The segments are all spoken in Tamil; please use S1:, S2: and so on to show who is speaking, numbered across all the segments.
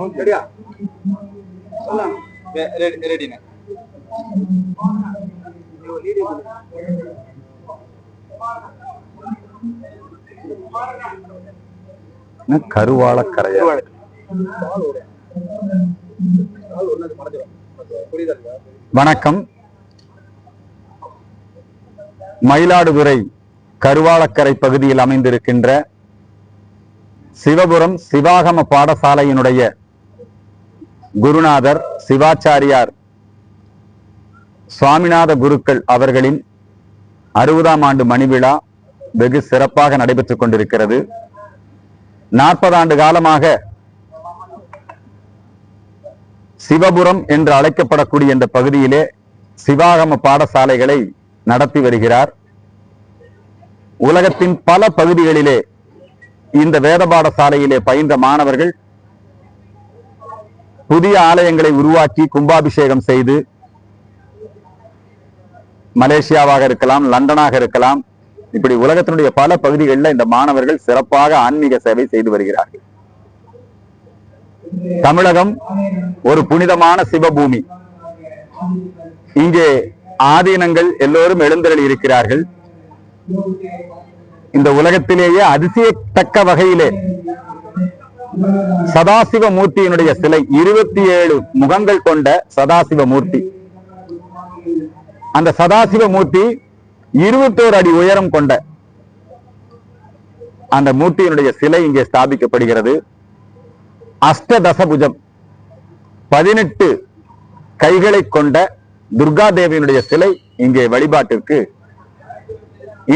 S1: ரெடியா ரெடிண்ணே
S2: கருவாள கரையா வணக்கம். மயிலாடுதுறை கருவாளக்கரை பகுதியில் அமைந்திருக்கின்ற சிவபுரம் சிவாகம பாடசாலையினுடைய குருநாதர் சிவாச்சாரியார் சுவாமிநாத குருக்கள் அவர்களின் அறுபதாம் ஆண்டு மணிவிழா வெகு சிறப்பாக நடைபெற்றுக் கொண்டிருக்கிறது. நாற்பது ஆண்டு காலமாக சிவபுரம் என்று அழைக்கப்படக்கூடிய இந்த பகுதியிலே சிவாகம பாடசாலைகளை நடத்தி வருகிறார். உலகத்தின் பல பகுதிகளிலே இந்த வேத பாடசாலையிலே பயின்ற மாணவர்கள் புதிய ஆலயங்களை உருவாக்கி கும்பாபிஷேகம் செய்து மலேசியாவாக இருக்கலாம் லண்டனாக இருக்கலாம் இப்படி உலகத்தினுடைய பல பகுதிகளில் இந்த மாணவர்கள் சிறப்பாக ஆன்மீக சேவை செய்து வருகிறார்கள். தமிழகம் ஒரு புனிதமான சிவபூமி. இங்கே ஆதீனங்கள் எல்லோரும் எழுந்தருளி இருக்கிறார்கள். இந்த உலகத்திலேயே அதிசயத்தக்க வகையிலே சதாசிவ மூர்த்தியினுடைய சிலை இருபத்தி ஏழு முகங்கள் கொண்ட சதாசிவ மூர்த்தி அந்த சதாசிவ மூர்த்தி இருபத்தோரு அடி உயரம் கொண்ட அந்த மூர்த்தியினுடைய சிலை இங்கே ஸ்தாபிக்கப்படுகிறது. அஷ்டதசபுஜம் பதினெட்டு கைகளை கொண்ட துர்கா தேவியினுடைய சிலை இங்கே வழிபாட்டிற்கு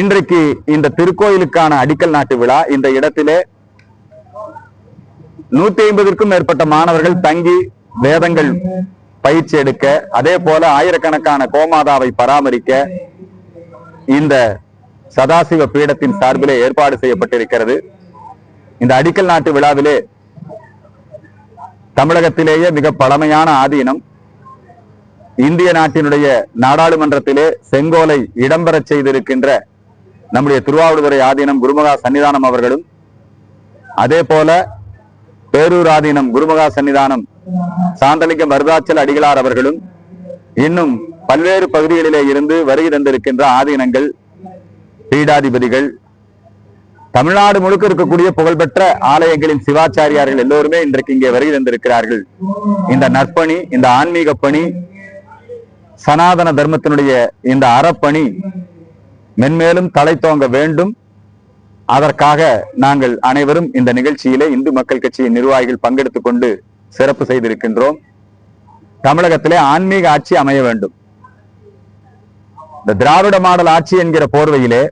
S2: இன்றைக்கு இந்த திருக்கோயிலுக்கான அடிக்கல் நாட்டு விழா. இந்த இடத்திலே நூத்தி ஐம்பதுக்கும் மேற்பட்ட மாணவர்கள் தங்கி வேதங்கள் பயிற்சி எடுக்க அதே போல ஆயிரக்கணக்கான கோமாதாவை பராமரிக்க இந்த சதாசிவ பீடத்தின் சார்பிலே ஏற்பாடு செய்யப்பட்டிருக்கிறது. இந்த அடிக்கல் நாட்டு விழாவிலே தமிழகத்திலேயே மிக பழமையான ஆதீனம். இந்திய நாட்டினுடைய நாடாளுமன்றத்திலே செங்கோலை இடம்பெறச் செய்திருக்கின்ற நம்முடைய திருவாவூதுறை ஆதீனம் குருமகா சன்னிதானம் அவர்களும் அதே போல பேரூராதீனம் குருமகா சன்னிதானம் சாந்தலிங்கம் மருதாச்சல் அடிகளார் அவர்களும் இன்னும் பல்வேறு பகுதிகளிலே இருந்து வருகை தந்திருக்கின்ற ஆதீனங்கள் பீடாதிபதிகள் தமிழ்நாடு முழுக்க இருக்கக்கூடிய புகழ்பெற்ற ஆலயங்களின் சிவாச்சாரியார்கள் எல்லோருமே இன்றைக்கு இங்கே வருகை தந்திருக்கிறார்கள். இந்த நற்பணி இந்த ஆன்மீக பணி சனாதன தர்மத்தினுடைய இந்த அறப்பணி மென்மேலும் தலை தோங்க வேண்டும். அதற்காக நாங்கள் அனைவரும் இந்த நிகழ்ச்சியிலே இந்து மக்கள் கட்சியின் நிர்வாகிகள் பங்கெடுத்துக் கொண்டு சிறப்பு செய்திருக்கின்றோம். தமிழகத்திலே ஆன்மீக ஆட்சி அமைய வேண்டும். இந்த திராவிட மாடல் ஆட்சி என்கிற போர்வையிலே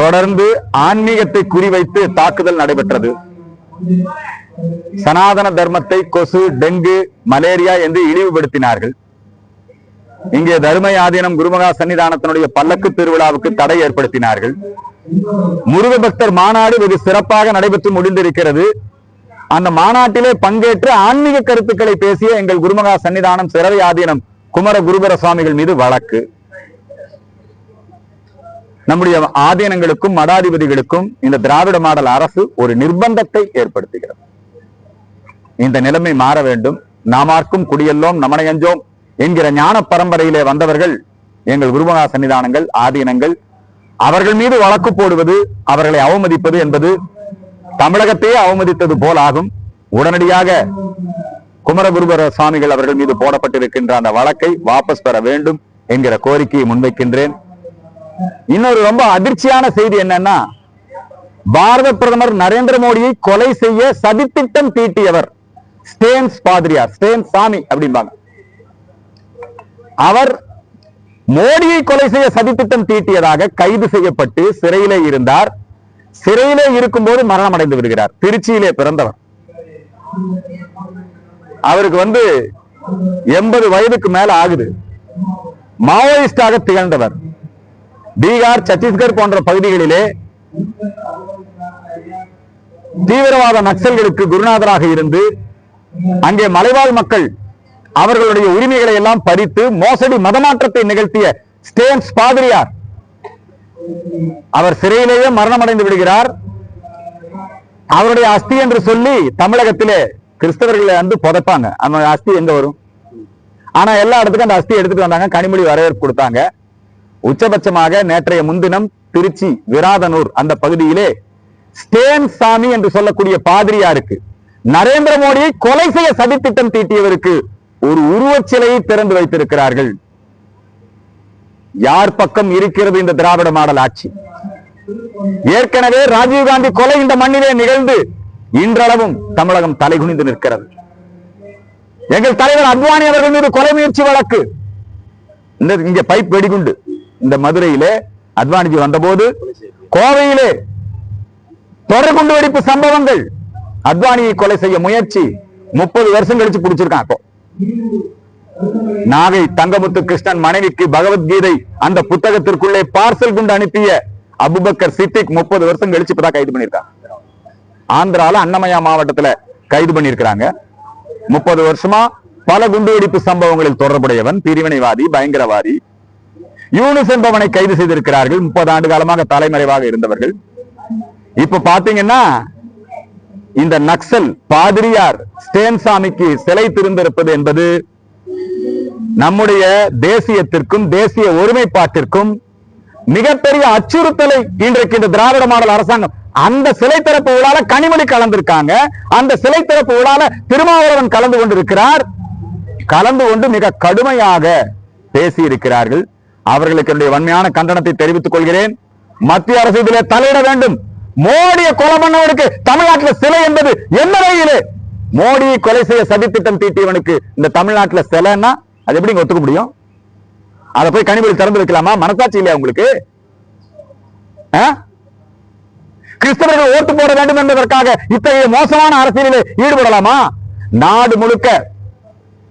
S2: தொடர்ந்து ஆன்மீகத்தை குறிவைத்து தாக்குதல் நடைபெற்றது. சனாதன தர்மத்தை கொசு டெங்கு மலேரியா என்று இழிவுபடுத்தினார்கள். இங்கே தருமை ஆதீனம் குருமகா சன்னிதானத்தினுடைய பல்லக்கு திருவிழாவுக்கு தடை ஏற்படுத்தினார்கள். முருக பக்தர் மாநாடு வெகு சிறப்பாக நடைபெற்று முடிந்திருக்கிறது. அந்த மாநாட்டிலே பங்கேற்று ஆன்மீக கருத்துக்களை பேசிய எங்கள் குருமகா சன்னிதானம் சிறவை ஆதீனம் குமர குருபர சுவாமிகள் மீது வழக்கு. நம்முடைய ஆதீனங்களுக்கும் மடாதிபதிகளுக்கும் இந்த திராவிட மாடல் அரசு ஒரு நிர்பந்தத்தை ஏற்படுத்துகிறது. இந்த நிலைமை மாற வேண்டும். நாமார்க்கும் குடியெல்லோம் நமனையஞ்சோம் என்கிற ஞான பரம்பரையிலே வந்தவர்கள் எங்கள் குருமகா சன்னிதானங்கள் ஆதீனங்கள் அவர்கள் மீது வழக்கு போடுவது அவர்களை அவமதிப்பது என்பது தமிழகத்தையே அவமதித்தது போல் ஆகும். உடனடியாக குமரகுருபர சுவாமிகள் அவர்கள் மீது போடப்பட்டிருக்கின்ற அந்த வழக்கை வாபஸ் பெற வேண்டும் என்கிற கோரிக்கையை முன்வைக்கின்றேன். இன்னொரு ரொம்ப அதிர்ச்சியான செய்தி என்னன்னா பாரத பிரதமர் நரேந்திர மோடியை கொலை செய்ய சதித்திட்டம் தீட்டியவர் ஸ்டேன்ஸ் பாதிரியார் ஸ்டேன் சாமி அப்படிம்பாங்க. அவர் மோடியை கொலை செய்ய சதித்திட்டம் தீட்டியதாக கைது செய்யப்பட்டு சிறையிலே இருந்தார். சிறையிலே இருக்கும்போது மரணம் அடைந்து விடுகிறார். திருச்சியிலே பிறந்தவர். அவருக்கு வந்து எண்பது வயதுக்கு மேல ஆகுது. மாவோயிஸ்டாக திகழ்ந்தவர். பீகார் சத்தீஸ்கர் போன்ற பகுதிகளிலே தீவிரவாத நக்சல்களுக்கு குருநாதராக இருந்து அங்கே மலைவாழ் மக்கள் அவர்களுடைய உரிமைகளை எல்லாம் பறித்து மோசடி மதமாற்றத்தை நிகழ்த்திய ஸ்டேன்ஸ் பாதிரியார். அவர் சிறையிலேயே மரணம் அடைந்து விடுகிறார். அவருடைய அஸ்தி என்று சொல்லி தமிழகத்திலே கிறிஸ்தவர்களை வந்து புதைப்பாங்க. அந்த அஸ்தி எங்க வரும்? ஆனா எல்லா இடத்துக்கும் அந்த அஸ்தி எடுத்துட்டு வந்தாங்க. கனிமொழி வரவேற்பு கொடுத்தாங்க. உச்சபட்சமாக நேற்றைய முன்தினம் திருச்சி விராதனூர் அந்த பகுதியிலே ஸ்டேன் சாமி என்று சொல்லக்கூடிய பாதிரியாருக்கு நரேந்திர மோடியை கொலை செய்ய சதித்திட்டம் தீட்டியவருக்கு ஒரு உருவச் சிலையை திறந்து வைத்திருக்கிறார்கள். யார் பக்கம் இருக்கிறது இந்த திராவிட மாடல் ஆட்சி? ஏற்கனவே ராஜீவ்காந்தி கொலை இந்த மண்ணிலே நிகழ்ந்து இன்றளவும் தமிழகம் தலைகுனிந்து நிற்கிறது. எங்கள் தலைவர் அத்வானி அவர்கள் மீது கொலை முயற்சி வழக்கு. இந்த இங்க பைப் வெடிகுண்டு. இந்த மதுரையிலே அத்வானிஜி வந்தபோது கோவையிலே தொடர் குண்டு வெடிப்பு சம்பவங்கள். அத்வானியை கொலை செய்ய முயற்சி. முப்பது வருஷம் கழிச்சு பிடிச்சிருக்கான் இப்போ நாகை தங்கமுத்து கிருஷ்ணன் மனைவிக்கு பகவத்கீதை அந்த புத்தகத்திற்குள்ளே பார்சல் குண்டு அனுப்பிய அபுபக்கர் சித்திக் முப்பது வருஷம் கழிச்சு இப்பதான் கைது பண்ணியிருக்காங்க. ஆந்திரால அன்னமயா மாவட்டத்துல கைது பண்ணியிருக்கிறாங்க. முப்பது வருஷமா பல குண்டுவெடிப்பு சம்பவங்களில் தொடர்புடையவன் பிரிவினைவாதி பயங்கரவாதி. யூனிஸ் என்பவனை கைது செய்திருக்கிறார்கள். முப்பது ஆண்டு காலமாக தலைமறைவாக இருந்தவர்கள். இப்ப பாத்தீங்கன்னா இந்த நக்சல் பாதிரியார் ஸ்டேன்சாமிக்கு சிலை திருந்திருப்பது என்பது நம்முடைய தேசியத்திற்கும் தேசிய ஒருமைப்பாட்டிற்கும் மிகப்பெரிய அச்சுறுத்தலை இன்றைக்கு இந்த திராவிட மாடல் அரசாங்கம் அந்த சிலை திறப்பு விழால கனிமொழி கலந்திருக்காங்க. அந்த சிலை திறப்பு விழால திருமாவளவன் கலந்து கொண்டிருக்கிறார். கலந்து கொண்டு மிக கடுமையாக பேசியிருக்கிறார்கள். அவர்களுக்கு என்னுடைய வன்மையான கண்டனத்தை தெரிவித்துக் கொள்கிறேன். மத்திய அரசு இதில் தலையிட வேண்டும். மோடியை கொலை பண்ணவனுக்கு தமிழ்நாட்டில் சிலை என்பது என்ன வகையிலே? மோடியை கொலை செய்ய சதித்திட்டம் தீட்டியவனுக்கு இந்த தமிழ்நாட்டுல சிலைன்னா அது எப்படி ஒத்துக்க முடியும்? அதை போய் கனிமொழி திறந்து வைக்கலாமா? மனசாட்சி இல்லையா உங்களுக்கு? ஆ? கிறிஸ்தவர்கள் ஓட்டு போட வேண்டும் என்பதற்காக இத்தகைய மோசமான அரசியலில் ஈடுபடலாமா? நாடு முழுக்க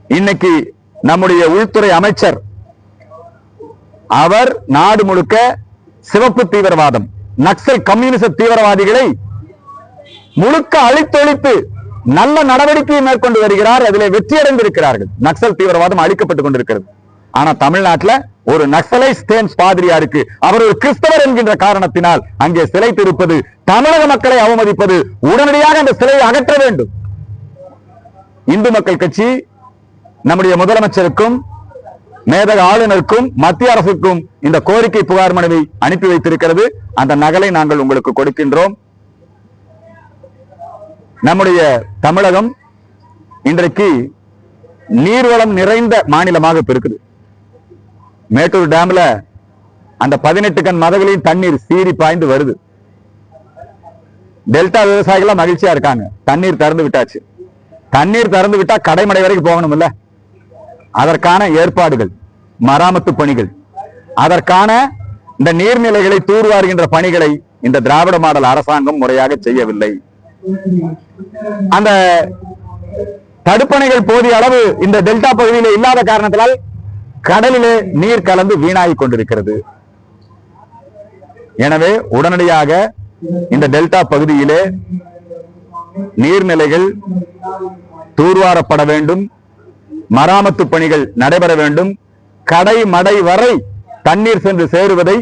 S2: இன்னைக்கு நம்முடைய உள்துறை அமைச்சர் அவர் நாடு முழுக்க சிவப்பு தீவிரவாதம். நக்சல் கம்யூனிச தீவிரவாதிகளை முழுக்க அழித்தொழித்து நல்ல நடவடிக்கையை மேற்கொண்டு வருகிறார். அதில் வெற்றியடைந்திருக்கிறார்கள். நக்சல் தீவிரவாதம் அழிக்கப்பட்டுக் கொண்டிருக்கிறது. ஆனா தமிழ்நாட்டில் ஒரு நக்சலை ஸ்டேன்ஸ் பாதிரியாருக்கு அவர் ஒரு கிறிஸ்தவர் என்கின்ற காரணத்தினால் அங்கே சிலை திருப்பது தமிழக மக்களை அவமதிப்பது உடனடியாக அந்த சிலையை அகற்ற வேண்டும். இந்து மக்கள் கட்சி நம்முடைய முதலமைச்சருக்கும் மேதக ஆளுநருக்கும் மத்திய அரசுக்கும் இந்த கோரிக்கை புகார் மனுவை அனுப்பி வைத்திருக்கிறது. அந்த நகலை நாங்கள் உங்களுக்கு கொடுக்கின்றோம். நம்முடைய தமிழகம் இன்றைக்கு நீர்வளம் நிறைந்த மாநிலமாக இருக்குது மேட்டூர் டேம்ல அந்த பதினெட்டு கண் மதகளின் தண்ணீர் சீறி பாய்ந்து வருது. டெல்டா விவசாயிகள் மகிழ்ச்சியா இருக்காங்க. தண்ணீர் திறந்து விட்டாச்சு. தண்ணீர் திறந்து விட்டா கடைமடை வரைக்கும் போகணும்ல. அதற்கான ஏற்பாடுகள். மராமத்து பணிகள். அதற்கான இந்த நீர்நிலைகளை தூர்வாருகின்ற பணிகளை இந்த திராவிட மாடல் அரசாங்கம் முறையாக செய்யவில்லை. அந்த தடுப்பணைகள் போதிய அளவு இந்த டெல்டா பகுதியிலே இல்லாத காரணத்தால் கடலிலே நீர் கலந்து வீணாகி கொண்டிருக்கிறது. எனவே உடனடியாக இந்த டெல்டா பகுதியிலே நீர்நிலைகள் தூர்வாரப்பட வேண்டும். மராமத்து பணிகள் நடைபெற வேண்டும். கடை மடை வரை தண்ணீர் சென்று சேருவதை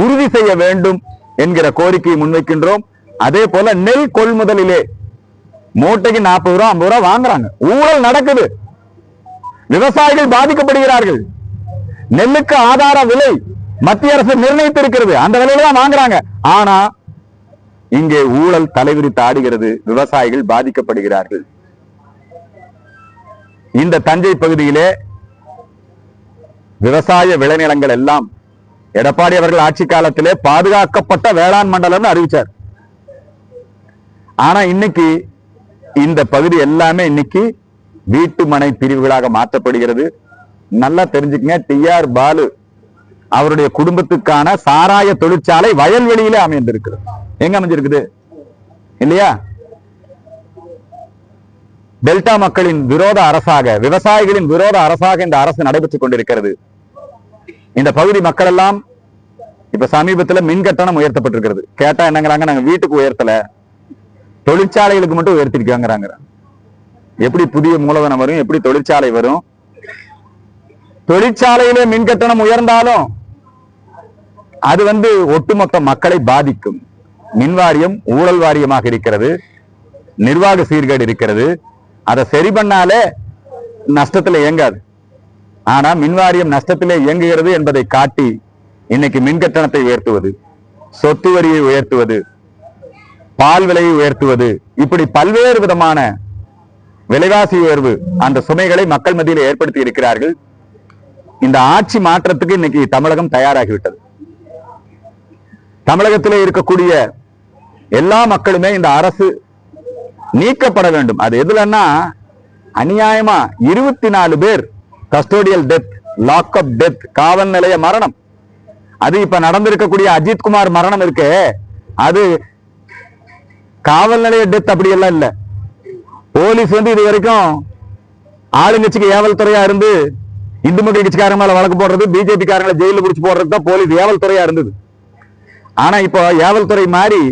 S2: உறுதி செய்ய வேண்டும் என்கிற கோரிக்கையை முன்வைக்கின்றோம். அதே போல நெல் கொள்முதலிலே மூட்டைக்கு நாற்பது ரூபா ஐம்பது ரூபா வாங்குறாங்க. ஊழல் நடக்குது. விவசாயிகள் பாதிக்கப்படுகிறார்கள். நெல்லுக்கு ஆதார விலை மத்திய அரசு நிர்ணயித்திருக்கிறது. அந்த விலையில தான் வாங்குறாங்க. ஆனா இங்கே ஊழல் தலைவிரித்து ஆடுகிறது விவசாயிகள் பாதிக்கப்படுகிறார்கள். இந்த தஞ்சை பகுதியிலே விவசாய விளைநிலங்கள் எல்லாம் எடப்பாடி அவர்கள் ஆட்சி காலத்திலே பாதுகாக்கப்பட்ட வேளாண் மண்டலம்னு அறிவிச்சார். ஆனா இன்னைக்கு இந்த பகுதி எல்லாமே இன்னைக்கு வீட்டு மனை பிரிவுகளாக மாற்றப்படுகிறது. நல்லா தெரிஞ்சுக்கங்க டி ஆர் பாலு அவருடைய குடும்பத்துக்கான சாராய தொழிற்சாலை வயல்வெளியிலே அமைந்திருக்கிறது. எங்க அமைஞ்சிருக்குது? இல்லையா? டெல்டா மக்களின் விரோத அரசாக விவசாயிகளின் விரோத அரசாக இந்த அரசு நடைபெற்றுக் கொண்டிருக்கிறது. இந்த பகுதி மக்கள் எல்லாம் இப்ப சமீபத்துல மின் கட்டணம் உயர்த்தப்பட்டிருக்கிறது. கேட்டா என்னங்கிறாங்க? நாங்க வீட்டுக்கு உயர்த்தல. தொழிற்சாலைகளுக்கு மட்டும் உயர்த்திருக்காங்கிறாங்க. எப்படி புதிய மூலதனம் வரும்? எப்படி தொழிற்சாலை வரும்? தொழிற்சாலையிலே மின் கட்டணம் உயர்ந்தாலும் அது வந்து ஒட்டுமொத்த மக்களை பாதிக்கும். மின் வாரியம் ஊழல் வாரியமாக இருக்கிறது. நிர்வாக சீர்கேடு இருக்கிறது. அதை சரி பண்ணாலே நஷ்டத்துல இயங்காது. ஆனா மின்வாரியம் நஷ்டத்திலே இயங்குகிறது என்பதை காட்டி இன்னைக்கு மின் கட்டணத்தை உயர்த்துவது சொத்து வரியை உயர்த்துவது பால் விலையை உயர்த்துவது இப்படி பல்வேறு விதமான விலைவாசி உயர்வு அந்த சுமைகளை மக்கள் மத்தியில் ஏற்படுத்தி இருக்கிறார்கள். இந்த ஆட்சி மாற்றத்துக்கு இன்னைக்கு தமிழகம் தயாராகிவிட்டது. தமிழகத்திலே இருக்கக்கூடிய எல்லா மக்களுமே இந்த அரசு நீக்கப்பட வேண்டும். அது எதுலன்னா அநியாயமா இருபத்தி நாலு பேர் கஸ்டோடியல் டெத் லாக்அப் டெத் காவல் நிலைய மரணம். அது இப்ப நடந்திருக்கக்கூடிய அஜித் குமார் மரணம் இருக்கு. அது காவல் நிலைய டெத் அப்படி எல்லாம் இல்ல. போலீஸ் வந்து இது வரைக்கும் ஆளுங்கட்சிக்கு ஏவல் துறையா இருந்து இந்து மக்கள் கட்சிக்காரங்க மேல வழக்கு போடுறது பிஜேபி காரங்களை ஜெயில பிடிச்சி போடுறது தான் போலீஸ் ஏவல் துறையா இருந்தது. ஆனா இப்போ ஏவல் துறை மாறி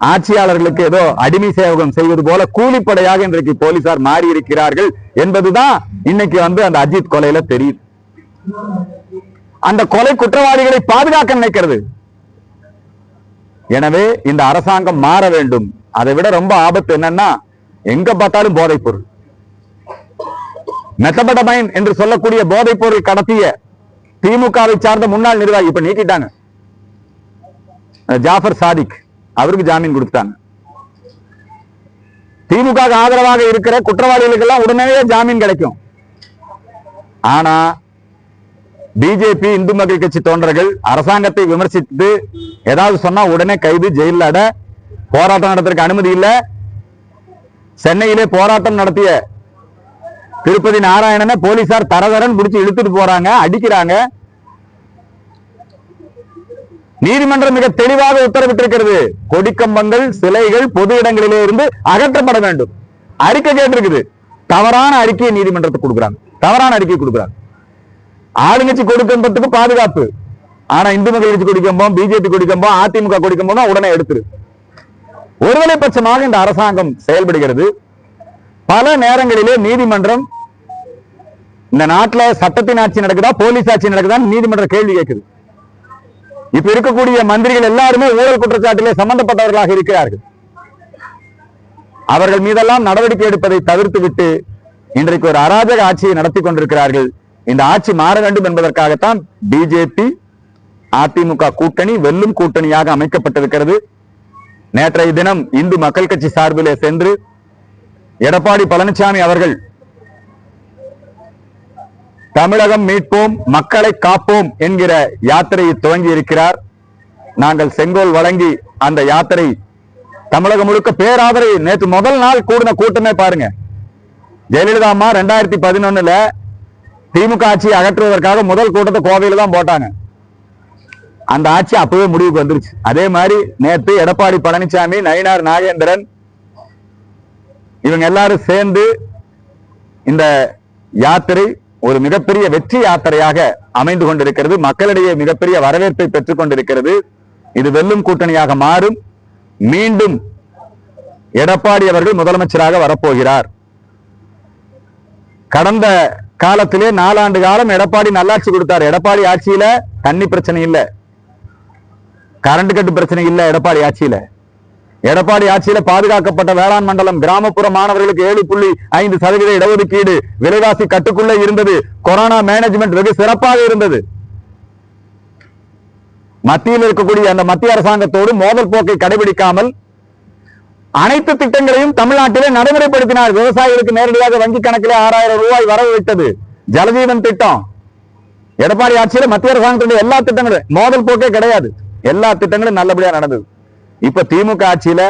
S2: ஆட்சியாளர்களுக்கு ஏதோ அடிமை சேவகம் செய்வது போல கூலிப்படையாக இன்றைக்கு போலீசார் மாறி இருக்கிறார்கள் என்பதுதான் இன்னைக்கு வந்து அந்த அஜித் கொலையில தெரியுது. அந்த கொலை குற்றவாளிகளை பாதுகாக்க நினைக்கிறது. எனவே இந்த அரசாங்கம் மாற வேண்டும். அதை விட ரொம்ப ஆபத்து என்னன்னா எங்க பார்த்தாலும் போதைப் பொருள். மெத்தபடமைன் என்று சொல்லக்கூடிய போதைப் பொருள் கடத்திய திமுகவை சார்ந்த முன்னாள் நிர்வாகி இப்ப நீக்கிட்டாங்க. ஜாஃபர் சாதிக் அவருக்கு ஜாமீன் கொடுத்தாங்க திமுக ஆதரவாக இருக்கிற குற்றவாளிகளுக்கு எல்லாம் உடனே ஜாமீன் கிடைக்கும். ஆனா பிஜேபி இந்து மக்கள் கட்சி தோன்றர்கள் அரசாங்கத்தை விமர்சித்து ஏதாவது சொன்னா உடனே கைது ஜெயில அட போராட்டம் நடத்துறதுக்கு அனுமதி இல்ல. சென்னையிலே போராட்டம் நடத்திய திருப்பதி நாராயணனை போலீசார் தரதரன் பிடிச்சி இழுத்துட்டு போறாங்க அடிக்கிறாங்க. நீதிமன்றம் மிக தெளிவாக உத்தரவிட்டிருக்கிறது. கொடிக்கம்பங்கள் சிலைகள் பொது இடங்களிலே இருந்து அகற்றப்பட வேண்டும். அறிக்கை கேட்டிருக்குது. தவறான அறிக்கையை நீதிமன்றத்துக்கு கொடுக்குறாங்க. தவறான அறிக்கை கொடுக்குறாங்க. ஆளுங்கட்சி கொடுக்கம்பத்துக்கு பாதுகாப்பு. ஆனா இந்து மக்கள் கட்சி கொடிக்கம்போம் பிஜேபி கொடிக்கம்போம் அதிமுக கொடிக்கம்போம் உடனே எடுத்துரு. ஒருதலை பட்சமாக இந்த அரசாங்கம் செயல்படுகிறது. பல நேரங்களிலே நீதிமன்றம் இந்த நாட்டுல சட்டத்தின் ஆட்சி நடக்குதா போலீஸ் ஆட்சி நடக்குதா நீதிமன்றம் கேள்வி கேட்குது. இப்ப இருக்கக்கூடிய மந்திரிகள் எல்லாருமே ஊழல் குற்றச்சாட்டிலே சம்பந்தப்பட்டவர்களாக இருக்கிறார்கள். அவர்கள் மீதெல்லாம் நடவடிக்கை எடுப்பதை தவிர்த்து விட்டு இன்றைக்கு ஒரு அராஜக ஆட்சியை நடத்தி கொண்டிருக்கிறார்கள். இந்த ஆட்சி மாற வேண்டும் என்பதற்காகத்தான் பிஜேபி அதிமுக கூட்டணி வெல்லும் கூட்டணியாக அமைக்கப்பட்டிருக்கிறது. நேற்றைய தினம் இந்து மக்கள் கட்சி சார்பிலே சென்று எடப்பாடி பழனிசாமி அவர்கள் தமிழகம் மீட்போம் மக்களை காப்போம் என்கிற யாத்திரையை துவங்கி இருக்கிறார் நாங்கள் செங்கோல் வழங்கி அந்த யாத்திரை தமிழகம் முழுக்க பேராதரவு நேற்று முதல் நாள் கூடின கூட்டமே பாருங்க. ஜெயலலிதா அம்மா ரெண்டாயிரத்தி பதினொன்னுல திமுக ஆட்சியை அகற்றுவதற்காக முதல் கூட்டத்தை கோவையில தான் போட்டாங்க. அந்த ஆட்சி அப்பவே முடிவுக்கு வந்துருச்சு. அதே மாதிரி நேற்று எடப்பாடி பழனிசாமி நயினார் நாகேந்திரன் இவங்க எல்லாரும் சேர்ந்து இந்த யாத்திரை ஒரு மிகப்பெரிய வெற்றி யாத்திரையாக அமைந்து கொண்டிருக்கிறது. மக்களிடையே மிகப்பெரிய வரவேற்பை பெற்றுக் கொண்டிருக்கிறது. இது வெல்லும் கூட்டணியாக மாறும். மீண்டும் எடப்பாடி அவர்கள் முதலமைச்சராக வரப்போகிறார். கடந்த காலத்திலே நாலாண்டு காலம் எடப்பாடி நல்லாட்சி கொடுத்தார். எடப்பாடி ஆட்சியில தண்ணி பிரச்சனை இல்ல. கரண்ட் கட்டு பிரச்சனை இல்ல எடப்பாடி ஆட்சியில. எடப்பாடி ஆட்சியில பாதுகாக்கப்பட்ட வேளாண் மண்டலம் கிராமப்புற மாணவர்களுக்கு ஏழு புள்ளி ஐந்து சதவீத இடஒதுக்கீடு விலைவாசி கட்டுக்குள்ளே இருந்தது. கொரோனா மேனேஜ்மெண்ட் வெகு சிறப்பாக இருந்தது. மத்தியில் இருக்கக்கூடிய அந்த மத்திய அரசாங்கத்தோடு மோதல் போக்கை கடைபிடிக்காமல் அனைத்து திட்டங்களையும் தமிழ்நாட்டிலே நடைமுறைப்படுத்தினார். விவசாயிகளுக்கு நேரடியாக வங்கி கணக்கிலே ஆறாயிரம் ரூபாய் வரவு விட்டது. ஜலஜீவன் திட்டம். எடப்பாடி ஆட்சியில மத்திய அரசாங்கத்துடைய எல்லா திட்டங்களும் மோதல் போக்கே கிடையாது. எல்லா திட்டங்களும் நல்லபடியா நடந்தது. இப்ப திமுக ஆட்சியில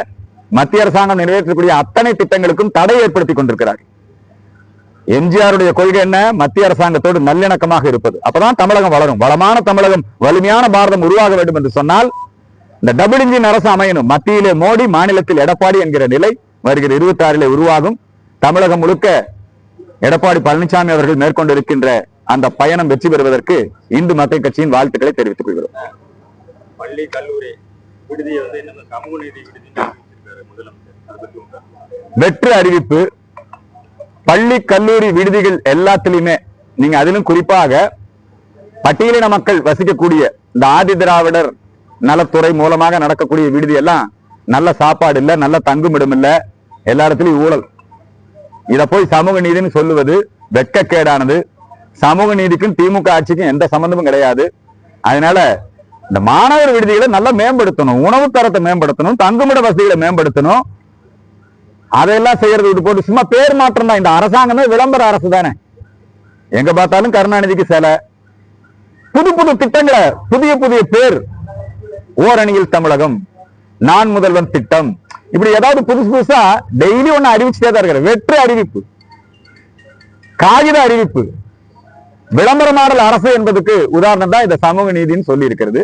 S2: மத்திய அரசாங்கம் நிறைவேற்றக்கூடிய அத்தனை திட்டங்களுக்கும் தடை ஏற்படுத்தி கொண்டிருக்கிறார் எம்ஜிஆருடைய கொள்கை என்ன? மத்திய அரசாங்கத்தோடு நல்லிணக்கமாக இருப்பது. அப்பதான் தமிழகம் வளரும். வளமான தமிழகம் வலிமையான பாரதம் உருவாக வேண்டும் என்று சொன்னால் இந்த டபுள் இன்ஜின் அரசு அமையணும். மத்தியிலே மோடி மாநிலத்தில் எடப்பாடி என்கிற நிலை வருகிற இருபத்தி ஆறிலே உருவாகும். தமிழகம் முழுக்க எடப்பாடி பழனிசாமி அவர்கள் மேற்கொண்டிருக்கின்ற அந்த பயணம் வெற்றி பெறுவதற்கு இந்து மக்கள் கட்சியின் வாழ்த்துக்களை தெரிவித்துக் கொள்கிறோம்.
S1: பள்ளி கல்லூரி. விடுதியை வந்து என்ன சமூக நீதி விடுதின்னு முதலமைச்சர். அதை
S2: வெற்று அறிவிப்பு பள்ளி கல்லூரி விடுதிகள் எல்லாத்திலுமே நீங்க அதிலும் குறிப்பாக பட்டியலின மக்கள் வசிக்கக்கூடிய இந்த ஆதி திராவிடர் நலத்துறை மூலமாக நடக்கக்கூடிய விடுதி எல்லாம் நல்ல சாப்பாடு இல்ல நல்ல தங்குமிடம் இல்லை எல்லா இடத்துலயும் ஊழல். இதை போய் சமூக நீதினு சொல்லுவது வெட்கக்கேடானது. சமூக நீதிக்கும் திமுக ஆட்சிக்கும் எந்த சம்பந்தமும் கிடையாது. அதனால இந்த மாணவர் விடுதிகளை நல்லா மேம்படுத்தணும் உணவு தரத்தை மேம்படுத்தணும் தங்குமிட வசதிகளை மேம்படுத்தணும். அதையெல்லாம் செய்யறது விட்டு போட்டு சும்மா பேர் மாற்றம் தான். இந்த அரசாங்கமே விளம்பர அரசு தானே. எங்க பார்த்தாலும் கருணாநிதிக்கு சிலை. புது புது திட்டங்களை புதிய புதிய பேர். ஓரணியில் தமிழகம். நான் முதல்வன் திட்டம். இப்படி ஏதாவது புதுசு புதுசா டெய்லி ஒண்ணு அறிவிச்சுட்டே தான் இருக்கிற வெற்று அறிவிப்பு. காகித அறிவிப்பு. விளம்பரமாடல் அரசு என்பதுக்கு உதாரணம் தான் இந்த சமூக நீதின்னு சொல்லி இருக்கிறது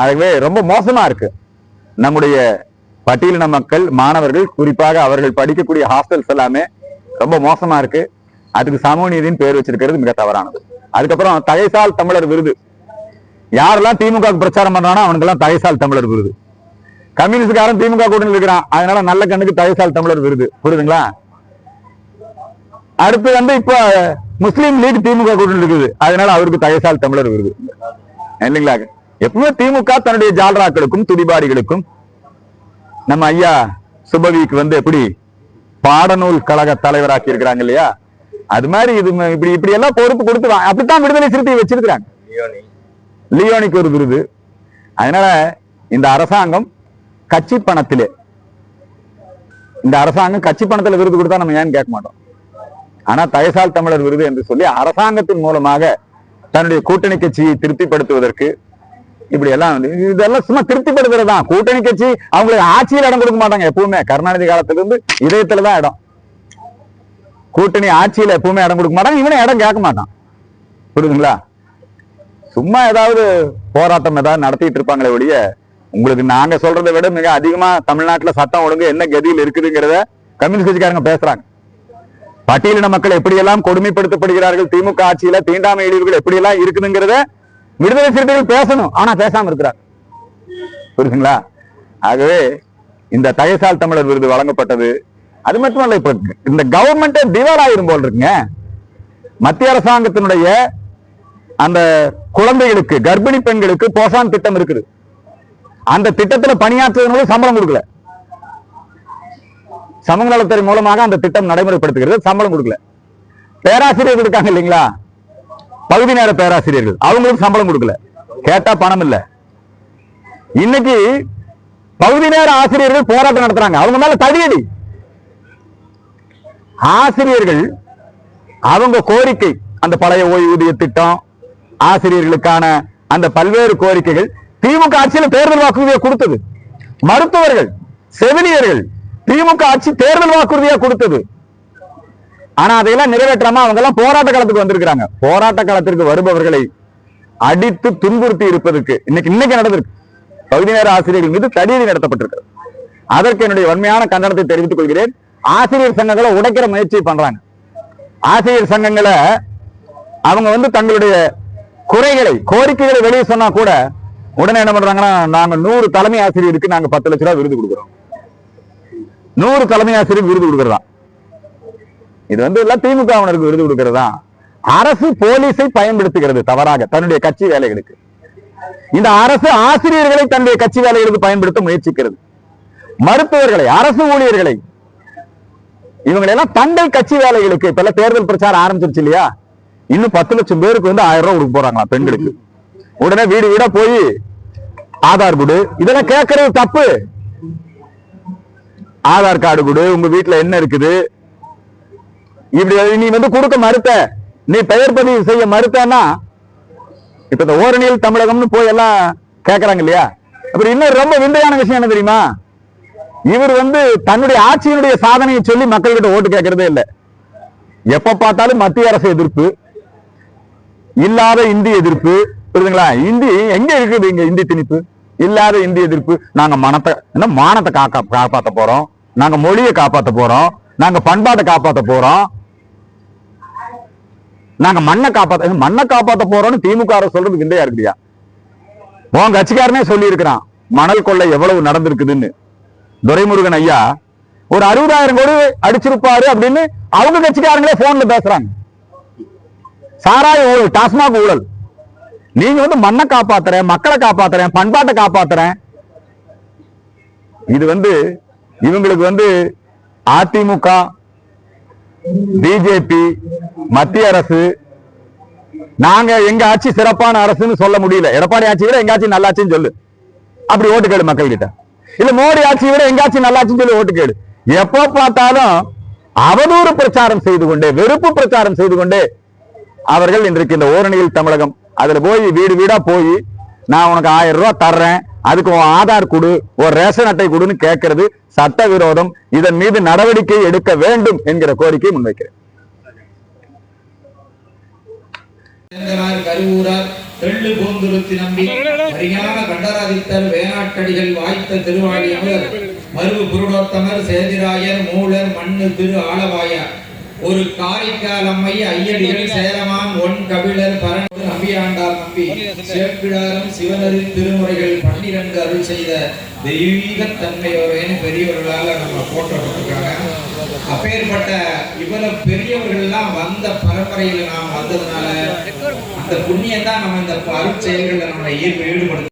S2: ஆகவே ரொம்ப மோசமா இருக்கு. நம்முடைய பட்டியலின மக்கள் மாணவர்கள் குறிப்பாக அவர்கள் படிக்கக்கூடிய ஹாஸ்டல்ஸ் எல்லாமே ரொம்ப மோசமா இருக்கு. அதுக்கு சமூக நீதின்னு பேர் வச்சிருக்கிறது மிக தவறானது. அதுக்கப்புறம் தகைசால் தமிழர் விருது. யாரெல்லாம் திமுக பிரச்சாரம் பண்றானோ அவனுக்கெல்லாம் தகைசால் தமிழர் விருது. கம்யூனிஸ்ட்காரன் திமுக கூட்டணி இருக்கிறான். அதனால நல்ல கண்ணுக்கு தகைசால் தமிழர் விருது. புரியுதுங்களா? அடுத்து வந்து இப்ப முஸ்லீம் லீக் திமுக கூட்டணி இருக்குது. அதனால அவருக்கு தயசால் தமிழர் விருது. இல்லைங்களா? எப்பவுமே திமுக தன்னுடைய ஜால்ராக்களுக்கும் துடிபாடிகளுக்கும் நம்ம ஐயா சுபவிக்கு வந்து எப்படி பாடநூல் கழக தலைவராக்கி இருக்கிறாங்க இல்லையா? அது மாதிரி இது இப்படி இப்படி எல்லாம் பொறுப்பு கொடுத்து அப்படித்தான் விடுதலை சிறுத்தை வச்சிருக்கிறாங்க. லியோனிக்கு ஒரு விருது. அதனால இந்த அரசாங்கம் கட்சி பணத்திலே இந்த அரசாங்கம் கட்சி பணத்துல விருது கொடுத்தா நம்ம ஏன்னு கேட்க மாட்டோம். ஆனா தயசால் தமிழர் விருது என்று சொல்லி அரசாங்கத்தின் மூலமாக தன்னுடைய கூட்டணி கட்சியை திருப்திப்படுத்துவதற்கு இப்படி எல்லாம் வந்து இதெல்லாம் சும்மா திருப்திப்படுத்துறது? தான் கூட்டணி கட்சி அவங்களுக்கு ஆட்சியில் இடம் கொடுக்க மாட்டாங்க எப்பவுமே. கருணாநிதி காலத்துல இருந்து இதயத்துல தான் இடம். கூட்டணி ஆட்சியில எப்பவுமே இடம் கொடுக்க மாட்டாங்க இவனே இடம் கேட்க மாட்டான். புரியுதுங்களா? சும்மா ஏதாவது போராட்டம் ஏதாவது நடத்திட்டு இருப்பாங்களே ஒழிய உங்களுக்கு நாங்க சொல்றதை விட மிக அதிகமா தமிழ்நாட்டுல சட்டம் ஒழுங்கு என்ன கதியில் இருக்குதுங்கிறத கம்யூனிஸ்ட் கட்சிக்காரங்க பேசுறாங்க. பட்டியலின மக்கள் எப்படியெல்லாம் கொடுமைப்படுத்தப்படுகிறார்கள்? திமுக ஆட்சியில தீண்டாமை இழிவுகள் எப்படியெல்லாம் இருக்குதுங்கிறத விடுதலை சிறுத்தைகள் பேசணும். ஆனா பேசாம இருக்கிறார். புரியுதுங்களா? ஆகவே இந்த தயசால் தமிழர் விருது வழங்கப்பட்டது. அது மட்டும் இல்ல இப்ப இந்த கவர்மெண்ட் திவால் ஆயிரும் போல் இருக்குங்க. மத்திய அரசாங்கத்தினுடைய அந்த குழந்தைகளுக்கு கர்ப்பிணி பெண்களுக்கு போசான் திட்டம் இருக்குது. அந்த திட்டத்துல பணியாற்றுவதற்கு சம்பளம் கொடுக்கல. சமூக நலத்துறை மூலமாக அந்த திட்டம் நடைமுறைப்படுத்துகிறது. சம்பளம் கொடுக்கல. பேராசிரியர்கள் இருக்காங்க இல்லைங்களா? பகுதி நேர பேராசிரியர்கள். அவங்களுக்கு சம்பளம் கொடுக்கல. கேட்டா பணம் இல்ல. இன்னைக்கு பகுதி நேர ஆசிரியர்கள் போராட்டம் நடத்துறாங்க. அவங்க மேல தடியடி ஆசிரியர்கள் அவங்க கோரிக்கை அந்த பழைய ஓய்வூதிய திட்டம் ஆசிரியர்களுக்கான அந்த பல்வேறு கோரிக்கைகள் திமுக ஆட்சியில் தேர்தல் வாக்குறுதியை கொடுத்தது. மருத்துவர்கள் செவிலியர்கள் திமுக ஆட்சி தேர்தல் வாக்குறுதியா கொடுத்தது. ஆனா அதையெல்லாம் நிறைவேற்றாம அவங்க எல்லாம் போராட்ட களத்துக்கு வந்திருக்கிறாங்க. போராட்ட களத்திற்கு வருபவர்களை அடித்து துன்புறுத்தி இருப்பதற்கு இன்னைக்கு இன்னைக்கு நடந்திருக்கு. பகுதி நேர ஆசிரியர்கள் மீது தடியடி நடத்தப்பட்டிருக்கு. அதற்கு என்னுடைய வன்மையான கண்டனத்தை தெரிவித்துக் கொள்கிறேன். ஆசிரியர் சங்கங்களை உடைக்கிற முயற்சி பண்றாங்க. ஆசிரியர் சங்கங்களை அவங்க வந்து தங்களுடைய குறைகளை கோரிக்கைகளை வெளியே சொன்னா கூட உடனே என்ன பண்றாங்கன்னா நாங்க நூறு தலைமை ஆசிரியருக்கு நாங்க பத்து லட்ச ரூபாய் விருது கொடுக்குறோம். நூறு தலைமை ஆசிரியர் விருது கொடுக்கறதா? இது வந்து எல்லாம் திமுகவினருக்கு விருது கொடுக்கறதா? அரசு போலீஸை பயன்படுத்துகிறது தவறாக தன்னுடைய கட்சி வேலைகளுக்கு. இந்த அரசு ஆசிரியர்களை தன்னுடைய கட்சி வேலைகளுக்கு பயன்படுத்த முயற்சிக்கிறது. மருத்துவர்களை அரசு ஊழியர்களை. இவங்களெல்லாம் தங்கள் கட்சி வேலைகளுக்கு இப்ப தேர்தல் பிரச்சாரம் ஆரம்பிச்சிருச்சு இல்லையா? இன்னும் பத்து லட்சம் பேருக்கு வந்து ஆயிரம் ரூபாய் கொடுக்க போறாங்களா பெண்களுக்கு? உடனே வீடு வீடா போய் ஆதார் கொடு இதெல்லாம் கேட்கறது தப்பு. ஆதார் கார்டு கொடு உங்க வீட்டுல என்ன இருக்குது? இப்படி நீ வந்து கொடுக்க மறுத்த. நீ பெயர் பதிவு செய்ய மறுத்தனா இப்ப இந்த ஓரணியில் தமிழகம்னு போய் எல்லாம் கேக்குறாங்க இல்லையா? அப்புறம் இன்னும் ரொம்ப விந்தையான விஷயம் என்ன தெரியுமா? இவர் வந்து தன்னுடைய ஆட்சியினுடைய சாதனையை சொல்லி மக்கள்கிட்ட ஓட்டு கேட்கறதே இல்லை. எப்ப பார்த்தாலும் மத்திய அரசு எதிர்ப்பு இல்லாத இந்தி எதிர்ப்பு புரியுதுங்களா? இந்தி எங்க இருக்குது இங்க இந்தி திணிப்பு? இல்லாத இந்தி எதிர்ப்பு. நாங்க மனத்தை என்ன மானத்தை காக்க காப்பாற்ற போறோம். நாங்க மொழியை காப்பாத்த போறோம். நாங்க பண்பாட்டை காப்பாத்த போறோம். நாங்க மண்ணை காப்பாத்த மண்ணை காப்பாத்த போறோம்னு திமுக அரசு சொல்றது விந்தையா இருக்குடியா உன் கட்சிக்காரனே சொல்லி இருக்கிறான் மணல் கொள்ளை எவ்வளவு நடந்திருக்குதுன்னு. துரைமுருகன் ஐயா ஒரு அறுபதாயிரம் கோடி அடிச்சிருப்பாரு அப்படின்னு அவங்க கட்சிக்காரங்களே போன்ல பேசுறாங்க. சாராய ஊழல் டாஸ்மாக் ஊழல். நீங்க வந்து மண்ணை காப்பாத்துறேன் மக்களை காப்பாத்துறேன் பண்பாட்டை காப்பாத்துறேன். இது வந்து இவங்களுக்கு வந்து அதிமுக பிஜேபி மத்திய அரசு நாங்க எங்க ஆட்சி சிறப்பான அரசுன்னு சொல்ல முடியல. எடப்பாடி ஆட்சி விட எங்க ஆட்சி நல்லாச்சுன்னு சொல்லு. அப்படி ஓட்டு கேடு மக்கள் கிட்ட இல்ல மோடி ஆட்சியை விட எங்க ஆட்சி நல்லாச்சுன்னு சொல்லி ஓட்டு கேடு எப்போ பார்த்தாலும் அவதூறு பிரச்சாரம் செய்து கொண்டே வெறுப்பு பிரச்சாரம் செய்து கொண்டே அவர்கள் இன்றைக்கு இந்த ஓரணியில் தமிழகம். அதுல போய் வீடு வீடா போய் நான் உனக்கு ஆயிரம் ரூபாய் தர்றேன். அதுக்கு உன் ஆதார் கொடு ஒரு ரேஷன் அட்டை கொடுன்னு கேட்கறது சட்டவிரோதம். இதன் மீது நடவடிக்கை எடுக்க வேண்டும் என்கிற கோரிக்கை முன்வைக்கிறேன்.
S3: சேந்தனார் கருவூரார் தெள்ளு பூந்துருத்தி நம்பி பரிஞான கண்டராதித்தர் வேணாட்டடிகள் வாய்த்த திருவாடியவர் மருவு புருடோத்தமர் சேதிராயர் மூலர் மண்ணு திரு ஆளவாயார். ஒரு காரிக்காலம்மை ஐயடிகள் சேரமான் ஒன் கபிலர் பரணு ஆண்டார் நம்பி. சேக்கிழாரும் சிவனரின் திருமுறைகள் பன்னிரண்டு அருள் செய்த தெய்வீக தன்மையோரேன்னு பெரியவர்களால் நம்ம போற்றப்பட்டிருக்காங்க. அப்பேற்பட்ட இவ்வளவு பெரியவர்கள்லாம் வந்த பரம்பரையில நாம் வந்ததுனால அந்த புண்ணியம் தான் நம்ம இந்த அருட்செயல்களில் நம்மளை ஈர்ப்பு
S4: ஈடுபடுத்தோவி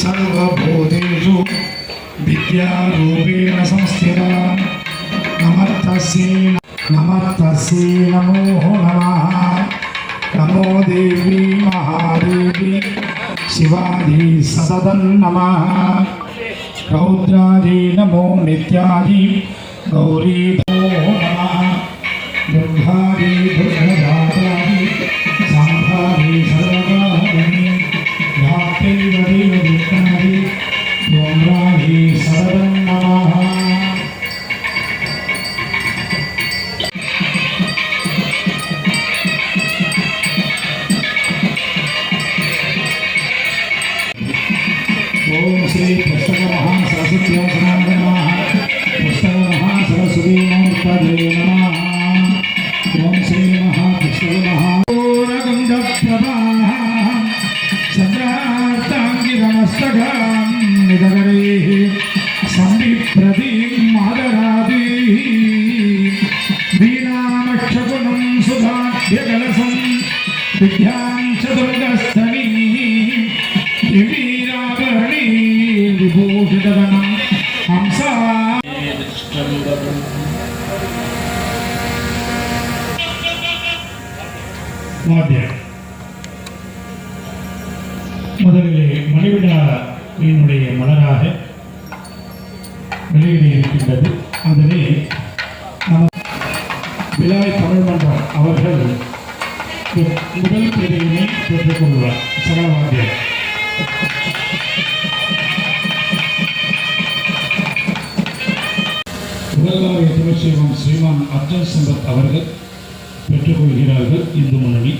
S4: சர்வபூதேஷு வித்யாரூபேண சம்ஸ்திதா நமத்தசேன నమస్తస్యే నమో నమ నమో దేవి మహాదేవి శివాది సదదం నమ రౌద్రాది నిత్యాది గౌరీ నమో నమ దుర్గాది దుర్గా இருக்கின்றது. அதனை நம்ம விழாய் தமிழ் மன்றம் அவர்கள் முதல் பிரிவினை பெற்றுக் கொள்வார். சகல வாத்தியார் உலகளாவிய தமிழ்ச்செல்வம் ஸ்ரீமான் அர்ஜன் சம்பத் அவர்கள் பெற்றுக்கொள்கிறார்கள் இந்து முன்னணி.